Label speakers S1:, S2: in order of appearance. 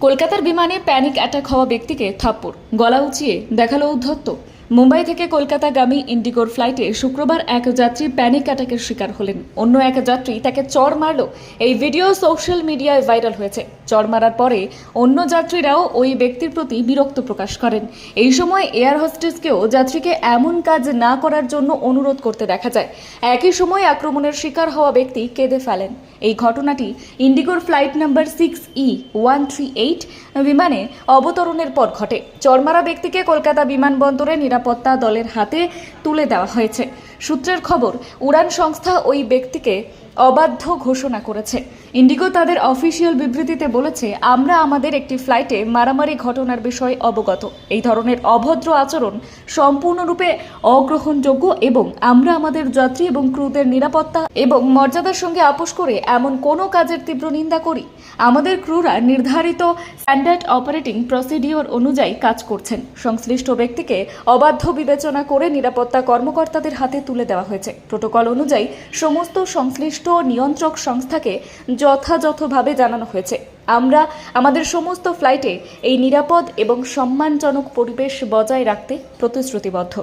S1: কলকাতার বিমানে panic attack হওয়া ব্যক্তিকে থাপ্পড়। গলা উঁচিয়ে দেখাল উদ্ধত্ত। মুম্বাই থেকে কলকাতাগামী ইন্ডিগোর ফ্লাইটে শুক্রবার এক যাত্রী প্যানিক অ্যাটাকের শিকার হলেন। অন্য এক যাত্রী তাকে চর মারল। এই ভিডিও সোশ্যাল মিডিয়ায় ভাইরাল হয়েছে। চর মারার পরে অন্য যাত্রীরাও ওই ব্যক্তির প্রতি বিরক্ত প্রকাশ করেন। এই সময় এয়ার হোস্টেসকেও যাত্রীকে এমন কাজ না করার জন্য অনুরোধ করতে দেখা যায়। একই সময় আক্রমণের শিকার হওয়া ব্যক্তি কেঁদে ফেলেন। এই ঘটনাটি ইন্ডিগোর flight number six E one three eight বিমানে অবতরণের পর ঘটে। চরমারা ব্যক্তিকে কলকাতা বিমানবন্দরে নিরাপত্তা দলের হাতে তুলে দেওয়া হয়েছে। সূত্রের খবর, উড়ান সংস্থা ওই ব্যক্তিকে অবাধ্য ঘোষণা করেছে। ইন্ডিগো তাদের অফিসিয়াল বিবৃতিতে বলেছে, আমরা আমাদের একটি ফ্লাইটে মারামারি ঘটনার বিষয়ে অবগত। এই ধরনের অভদ্র আচরণ সম্পূর্ণরূপে অগ্রহণযোগ্য এবং আমরা আমাদের যাত্রী এবং ক্রুদের নিরাপত্তা এবং মর্যাদার সঙ্গে আপোষ করে এমন কোনো কাজের তীব্র নিন্দা করি। আমাদের ক্রুরা নির্ধারিত স্ট্যান্ডার্ড অপারেটিং প্রসিডিওর অনুযায়ী কাজ করছেন। সংশ্লিষ্ট ব্যক্তিকে অবাধ্য বিবেচনা করে নিরাপত্তা কর্মকর্তাদের হাতে তুলে দেওয়া হয়েছে। প্রোটোকল অনুযায়ী সমস্ত সংশ্লিষ্ট নিয়ন্ত্রক সংস্থাকে যথাযথভাবে জানানো হয়েছে। আমরা আমাদের সমস্ত ফ্লাইটে এই নিরাপদ এবং সম্মানজনক পরিবেশ বজায় রাখতে প্রতিশ্রুতিবদ্ধ।